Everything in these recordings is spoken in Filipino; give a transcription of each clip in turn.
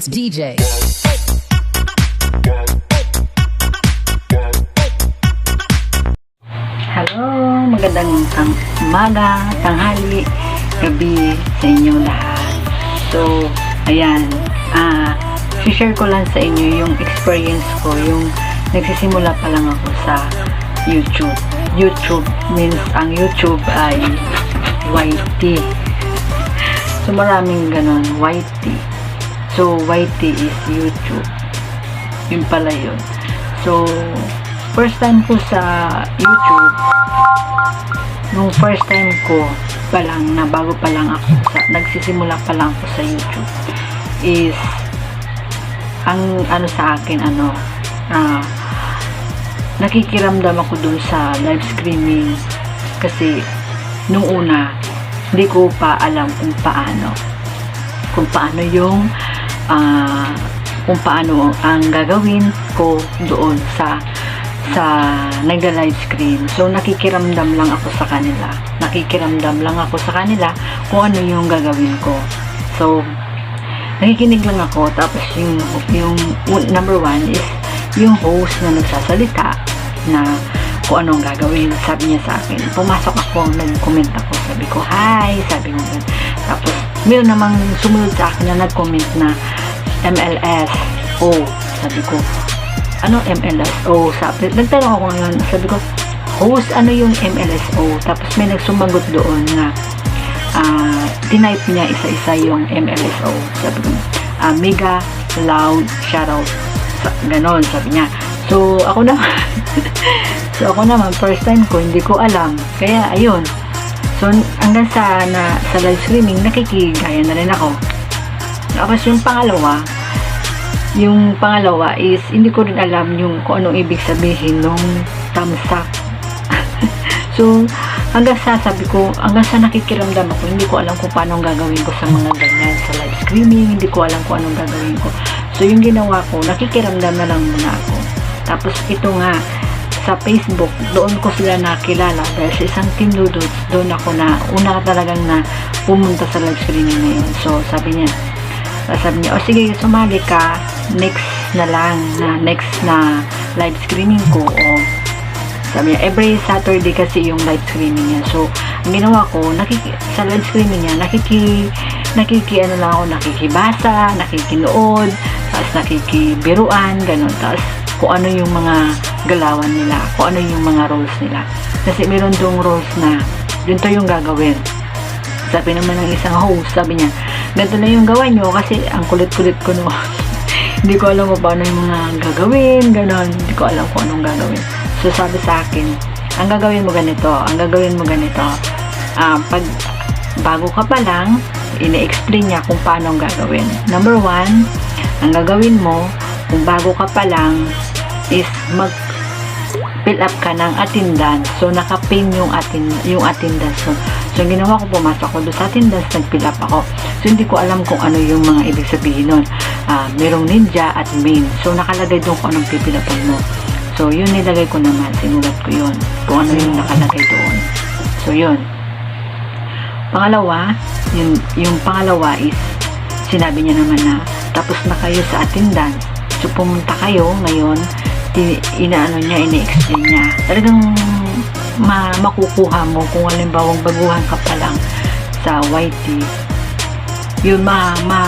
dance DJ. Hello, magandang tang umaga, tanghali, gabi sa inyo lahat. So, ayan, ah, share ko lang sa inyo yung experience ko, yung nagsisimula pa lang ako sa YouTube. YouTube means ang YouTube ay YT. So, maraming ganon, YT. So, YT is YouTube. Yun pala yun. So, first time ko sa YouTube, nung first time ko pa lang, na bago pa lang ako, sa, nagsisimula pa lang ako sa YouTube, is, ang ano sa akin, ano, ah, nakikiramdam ako dun sa live streaming kasi nung una hindi ko pa alam kung paano kung paano yung ah, kung paano ang gagawin ko doon sa sa nagda-live screen. So, nakikiramdam lang ako sa kanila. Nakikiramdam lang ako sa kanila kung ano yung gagawin ko. So, nakikinig lang ako. Tapos, yung, yung un- number one is yung host na nagsasalita na kung anong gagawin. Sabi niya sa akin, pumasok ako, nag-comment ako. Sabi ko, hi! Sabi yun. Tapos, meron namang sumunod sa akin na nag-comment na MLS. Oh, sabi ko, ano MLSO? Sabi, nagtanong ako ngayon, sabi ko, host, ano yung MLSO? Tapos may nagsumagot doon na ah, tinype niya isa-isa yung MLSO. Sabi ko, ah, mega loud shoutout. Sa, ganon, sabi niya. So, ako naman, so ako naman, first time ko, hindi ko alam. Kaya, ayun. So, hanggang sa, na, sa live streaming, nakikigaya na rin ako. Tapos yung pangalawa, yung pangalawa is hindi ko rin alam yung kung anong ibig sabihin nung thumbs up. so, hanggang sa sabi ko, hanggang sa nakikiramdam ako, hindi ko alam kung paano gagawin ko sa mga ganyan sa live streaming, hindi ko alam kung anong gagawin ko. So, yung ginawa ko, nakikiramdam na lang muna ako. Tapos, ito nga, sa Facebook, doon ko sila nakilala dahil sa isang team Dudots, doon ako na, una talagang na pumunta sa live streaming na yun. So, sabi niya, sabi niya, o sige, sumali ka, next na lang, na next na live streaming ko, o sabi niya, every Saturday kasi yung live streaming niya. So, ang ginawa ko, nakiki, sa live streaming niya, nakiki, nakiki, ano lang ako, nakikibasa, nakikinood, tapos nakikibiruan, ganun. Tapos, kung ano yung mga galawan nila, kung ano yung mga roles nila. Kasi meron dong roles na, yun to yung gagawin. Sabi naman ng isang host, sabi niya, ganito na yung gawa nyo kasi ang kulit-kulit ko noon. Hindi ko alam kung paano yung mga gagawin, ganon. Hindi ko alam kung anong gagawin. So sabi sa akin, ang gagawin mo ganito, ang gagawin mo ganito. Ah, pag bago ka pa lang, ine-explain niya kung paano ang gagawin. Number one, ang gagawin mo, kung bago ka pa lang, is mag fill up ka ng attendance. So, nakapin yung, atin, yung attendance. So, so, yung ginawa ko, pumasok ako doon sa attendance, nag-fill up ako. So, hindi ko alam kung ano yung mga ibig sabihin nun. Ah, merong ninja at main. So, nakalagay doon kung anong pipilapan mo. So, yun nilagay ko naman. Sinulat ko yun. Kung ano yung nakalagay doon. So, yun. Pangalawa, yung, yung pangalawa is, sinabi niya naman na, tapos na kayo sa attendance. So, pumunta kayo ngayon, inaano niya, ine-explain niya. Talagang ma, makukuha mo kung halimbawa baguhan ka pa lang sa YT, yun ma, ma,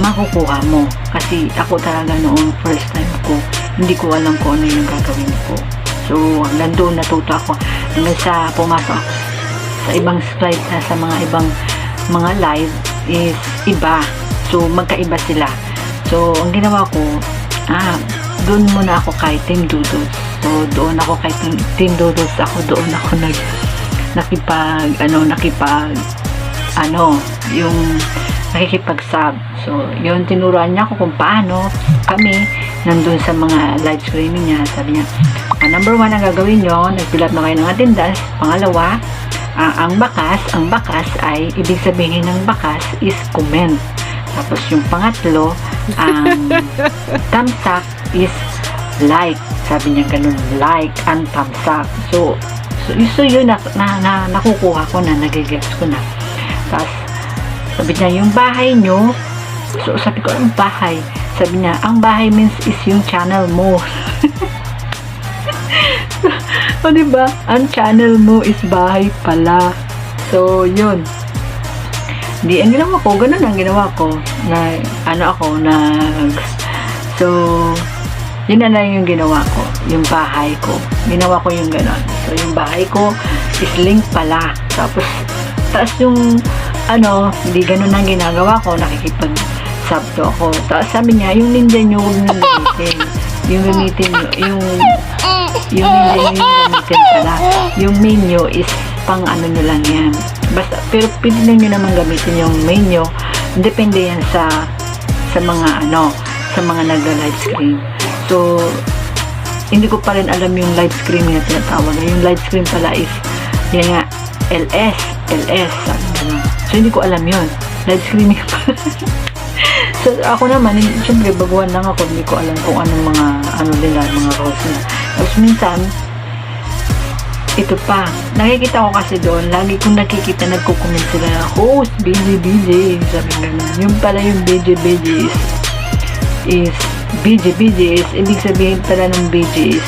makukuha mo. Kasi ako talaga noong first time ko, hindi ko alam kung ano yung gagawin ko. So, hanggang doon natuto ako. Hanggang sa pumasok sa ibang slide na sa mga ibang mga live is iba. So, magkaiba sila. So, ang ginawa ko, ah, doon muna ako kay Team Doodles. So, doon ako kay Team, Team. Ako doon ako nag, nakipag, ano, nakipag, ano, yung nakikipag-sub. So, yun, tinuruan niya ako kung paano kami nandun sa mga live streaming niya. Sabi niya, ah, number one ang gagawin nyo, nag-fill up na kayo ng attendance. Pangalawa, ah, ang bakas, ang bakas ay, ibig sabihin ng bakas is comment. Tapos yung pangatlo, ang thumbs up is like. Sabi niya ganun, like and thumbs up. So, so, so yun na, na, na, nakukuha ko na, nagigets ko na. Tapos, sabi niya, yung bahay nyo, So, sabi ko, anong bahay? Sabi niya, ang bahay means is yung channel mo. o, diba? Ang channel mo is bahay pala. So, yun. Di, ang ginawa ko, ganun ang ginawa ko. Na, ano ako, na, so, yun na lang yung ginawa ko. Yung bahay ko. Ginawa ko yung ganun. So, yung bahay ko is link pala. Tapos, taas yung, ano, hindi ganun ang ginagawa ko. Nakikipag sabto ako. Tapos sabi niya, yung ninja nyo, huwag nyo gamitin. Yung gamitin nyo, yung, yung ninja nyo yung gamitin pala. Yung menu is pang ano nyo lang yan. Basta, pero pwede nyo naman gamitin yung menu. Depende yan sa, sa mga ano, sa mga nagla-live stream. So, hindi ko pa rin alam yung live stream na tinatawag. Yung live stream pala is, yan nga, LS, LS, sabi. So, hindi ko alam yun. Live streaming pala. so, ako naman, syempre, baguhan lang ako. Hindi ko alam kung anong mga, ano nila, mga roles nila. Tapos minsan, ito pa, nakikita ko kasi doon, lagi kong nakikita, nagko-comment sila na, host, BJ, BJ, sabi ganun. Yung pala yung BJ, BJ is, is, BJ, BJ is, ibig sabihin pala ng BJ is,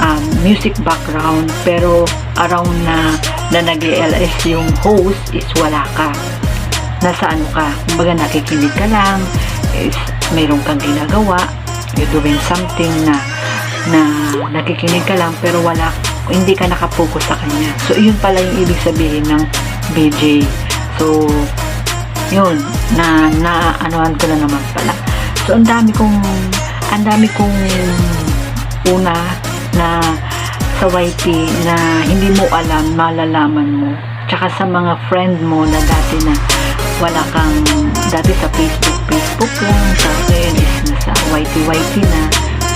um, music background, pero around na, na nag-LS yung host is wala ka. Nasa ano ka, kumbaga nakikinig ka lang, is, mayroon kang ginagawa, you're doing something na, na nakikinig ka lang, pero wala hindi ka nakapokus sa kanya. So, yun pala yung ibig sabihin ng BJ. So, yun, na, na, anuhan ko na naman pala. So, ang dami kong, ang dami kong una na sa YT na hindi mo alam, malalaman mo. Tsaka sa mga friend mo na dati na wala kang, dati sa Facebook, Facebook lang, sa ngayon is nasa YT, YT na.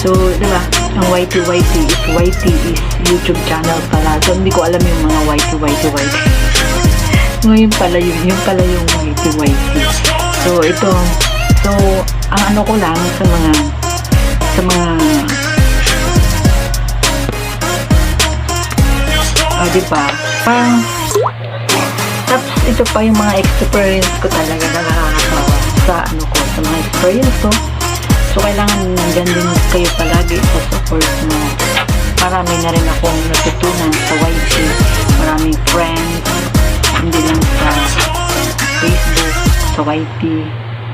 So, di ba, ang YT, YT is, YT is YouTube channel pala. So, hindi ko alam yung mga YT, YT, YT. Ngayon pala yun, yun pala yung YT, YT. So, ito, so, ang ano ko lang sa mga, sa mga, ah, di ba, parang, tapos ito pa yung mga experience ko talaga na nakakatawa sa ano ko, sa mga experience ko. So, kailangan nandyan din kayo palagi sa support mo. Marami na rin akong natutunan sa YT. Maraming friends. Hindi lang sa Facebook, sa YT.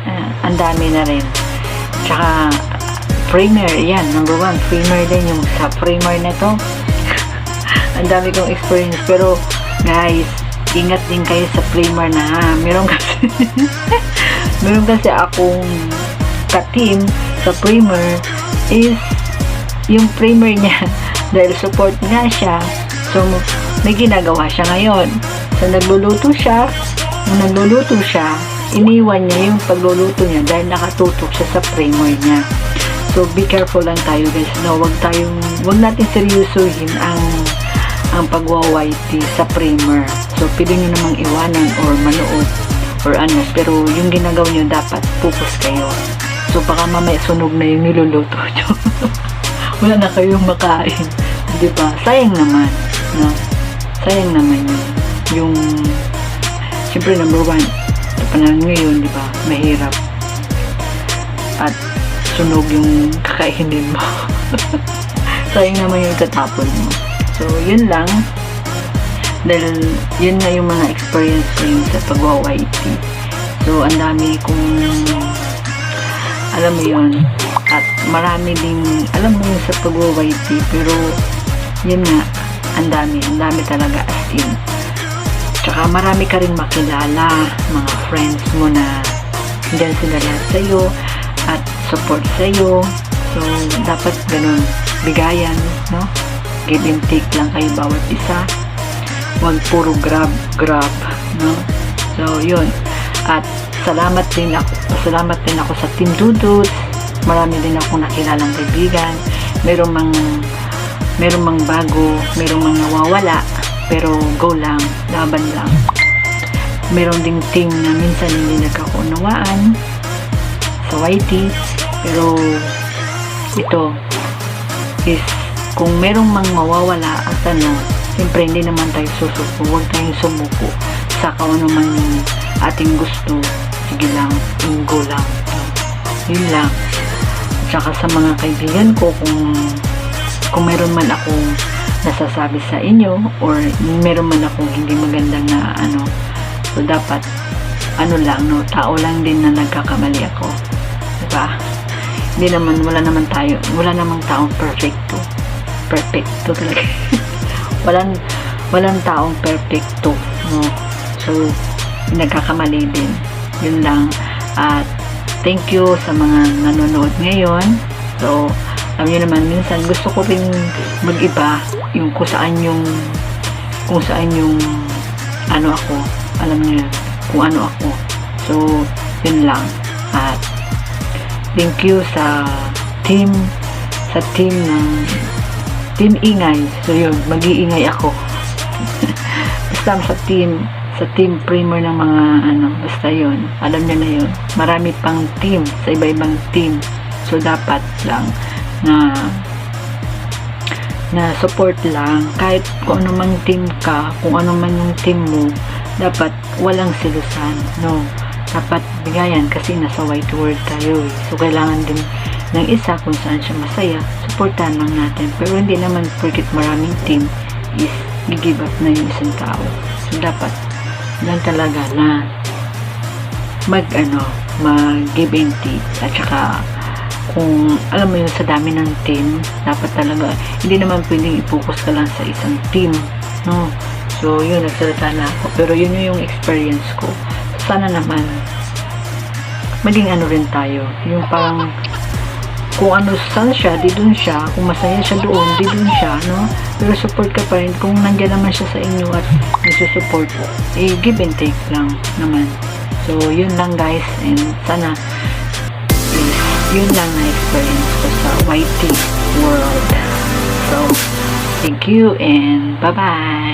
Ah, ang dami na rin. Tsaka, Framer, yan, number one, Framer din yung sa Framer na to. ang dami kong experience. Pero, guys, ingat din kayo sa Framer na ha. Meron kasi, meron kasi akong ka-team sa primer is yung primer niya dahil support nga siya. So may ginagawa siya ngayon. So nagluluto siya. Nung nagluluto siya iniwan niya yung pagluluto niya dahil nakatutok siya sa primer niya. So be careful lang tayo guys. No wag tayong wag natin seryosohin ang ang pagwa-YT sa primer. So pwede nyo namang iwanan or manood or ano. Pero yung ginagawa nyo dapat focus kayo So, baka mamaya sunog na yung niluluto nyo. Wala na kayong makain. Di ba? Sayang naman. No? Sayang naman yun. Yung, siyempre number one, sa panahon ngayon, di ba? Mahirap. At sunog yung kakainin mo. Sayang naman yung tatapon mo. So, yun lang. Dahil, yun na yung mga experience ko yung sa pag-YT. So, ang dami kong alam mo yun. At marami ding alam mo sa pag-YT pero yun nga ang dami, ang dami talaga as in. Tsaka marami ka rin makilala mga friends mo na dyan sila lahat sa'yo at support sa'yo. So dapat ganun bigayan no? Give and take lang kayo bawat isa. Wag puro grab grab no? So yun. At salamat din ako salamat din ako sa Team Dudut. Marami din akong nakilalang kaibigan. Merong mang merong mang bago merong mang nawawala pero go lang laban lang. Meron ding team na minsan hindi nagkakunawaan sa YT pero ito is kung merong mang mawawala at ano siyempre hindi naman tayo susuko huwag tayong sumuko sa kung ano man ating gusto sige lang, go lang. Yun lang. Tsaka sa mga kaibigan ko, kung kung meron man akong nasasabi sa inyo or meron man akong hindi magandang na ano, so dapat ano lang, no, tao lang din na nagkakamali ako. Diba? Hindi naman, wala naman tayo, wala namang taong perfecto. Perfecto talaga. walang, walang taong perfecto, no. So, nagkakamali din. Yun lang. At, thank you sa mga nanonood ngayon. So, alam nyo naman, minsan gusto ko rin mag-iba yung kung saan yung kung saan yung ano ako, alam yun, kung ano ako. So, yun lang. At, thank you sa team, sa team ng Team Ingay. So, yun, mag-iingay ako. basta sa team, sa team primer ng mga ano, basta yun. Alam niyo na yun. Marami pang team, sa iba-ibang team. So, dapat lang na na support lang kahit kung ano mang team ka kung ano man yung team mo dapat walang silusan no dapat bigayan kasi nasa white world tayo eh. so kailangan din ng isa kung saan siya masaya supportan lang natin pero hindi naman porket maraming team is give up na yung isang tao so dapat lang talaga na mag ano mag give and take at saka kung alam mo yun sa dami ng team dapat talaga hindi naman pwedeng i-focus ka lang sa isang team no? So yun nagsalita na ako. Pero yun yung experience ko. Sana naman maging ano rin tayo. Yung parang kung ano saan siya, di dun siya. Kung masaya siya doon, di dun siya, no? Pero support ka pa rin. Kung nandiyan naman siya sa inyo at nagsusupport, eh, give and take lang naman. So, yun lang guys. And sana, is, yun lang na experience ko sa YT world. So, thank you and bye-bye.